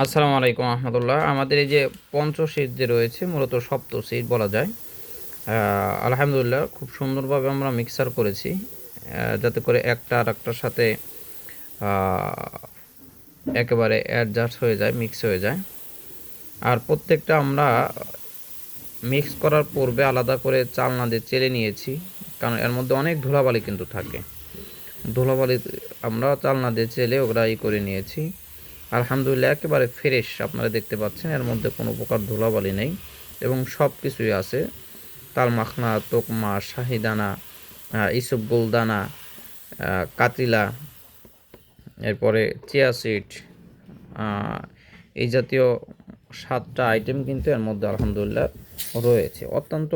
আসসালামু আলাইকুম আহমদুল্লাহ। আমাদের এই যে পঞ্চ সিট যে রয়েছে, মূলত সপ্ত সিট বলা যায় আলহামদুলিল্লাহ খুব সুন্দরভাবে আমরা মিক্সার করেছি যাতে করে একটা আর একটার সাথে একেবারে অ্যাডজাস্ট হয়ে যায় মিক্স হয়ে যায়। আর প্রত্যেকটা আমরা মিক্স করার পূর্বে আলাদা করে চালনা দিয়ে চেলে নিয়েছি, কারণ এর মধ্যে অনেক ধুলাবালি কিন্তু থাকে। ধুলাবালি আমরা চালনা দিয়ে চেলে ওগুলা ই করে নিয়েছি। আলহামদুলিল্লাহ, একেবারে ফ্রেশ আপনারা দেখতে পাচ্ছেন, এর মধ্যে কোনো প্রকার ধুলাবালি নেই এবং সব কিছুই আছে। তাল মাখনা, তোকমা, শাহিদানা ইসুপ গোলদানা কাতিলা, এরপরে চিয়া সিড এই জাতীয় সাতটা আইটেম কিন্তু এর মধ্যে আলহামদুলিল্লাহ রয়েছে। অত্যন্ত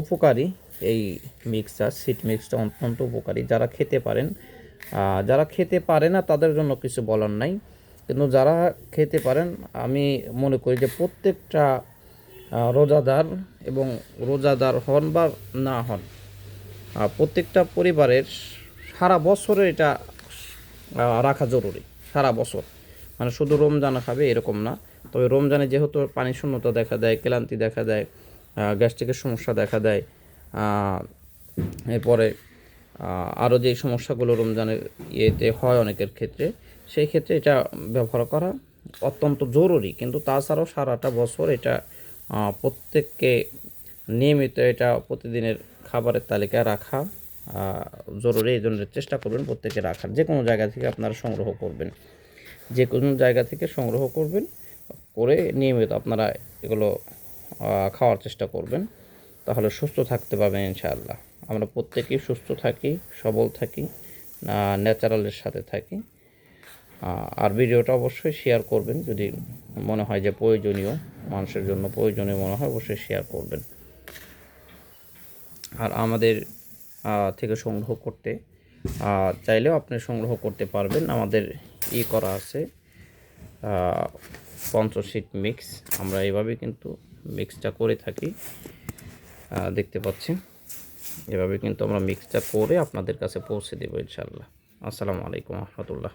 উপকারী এই মিক্সচার সিট মিক্সটা অত্যন্ত উপকারী। যারা খেতে পারেন যারা খেতে পারে না, তাদের জন্য কিছু বলার নাই। কিন্তু যারা খেতে পারেন, আমি মনে করি যে প্রত্যেকটা রোজাদার এবং রোজাদার হন বা না হন প্রত্যেকটা পরিবারের সারা বছরে এটা রাখা জরুরি, সারা বছর। মানে শুধু রমজানে খাবে এরকম না। তবে রমজানে যেহেতু পানি শূন্যতা দেখা দেয়, ক্লান্তি দেখা দেয় গ্যাস্ট্রিকের সমস্যা দেখা দেয় এরপরে আরও যে সমস্যাগুলো রমজানের ইয়েতে হয় অনেকের ক্ষেত্রে, সেই ক্ষেত্রে এটা ব্যবহার করা অত্যন্ত জরুরি। কিন্তু তাছাড়াও সারাটা বছর এটা প্রত্যেককে নিয়মিত এটা প্রতিদিনের খাবারের তালিকায় রাখা জরুরি। এই জন্য চেষ্টা করবেন প্রত্যেকে রাখার। যে কোনো জায়গা থেকে আপনারা সংগ্রহ করবেন। যে কোনো জায়গা থেকে সংগ্রহ করবেন, করে নিয়মিত আপনারা এগুলো খাওয়ার চেষ্টা করবেন। তাহলে সুস্থ থাকতে পারবেন ইনশাআল্লাহ। আমরা প্রত্যেকেই সুস্থ থাকি, সবল থাকি ন্যাচারালের সাথে থাকি। আর ভিডিওটা অবশ্যই শেয়ার করবেন, যদি মনে হয় যে প্রয়োজনীয়, মানুষের জন্য প্রয়োজনীয় মনে হয়, অবশ্যই শেয়ার করবেন। আর আমাদের থেকে সংগ্রহ করতে চাইলেও আপনি সংগ্রহ করতে পারবেন। আমাদের ই করা আছে পঞ্চশিট মিক্স আমরা এইভাবে কিন্তু মিক্সটা করে থাকি। দেখতে পাচ্ছেন এভাবে কিন্তু আমরা মিক্সটা করে আপনাদের কাছে পৌঁছে দেবো ইনশাল্লাহ আসসালামু আলাইকুম রহমতুল্লাহ।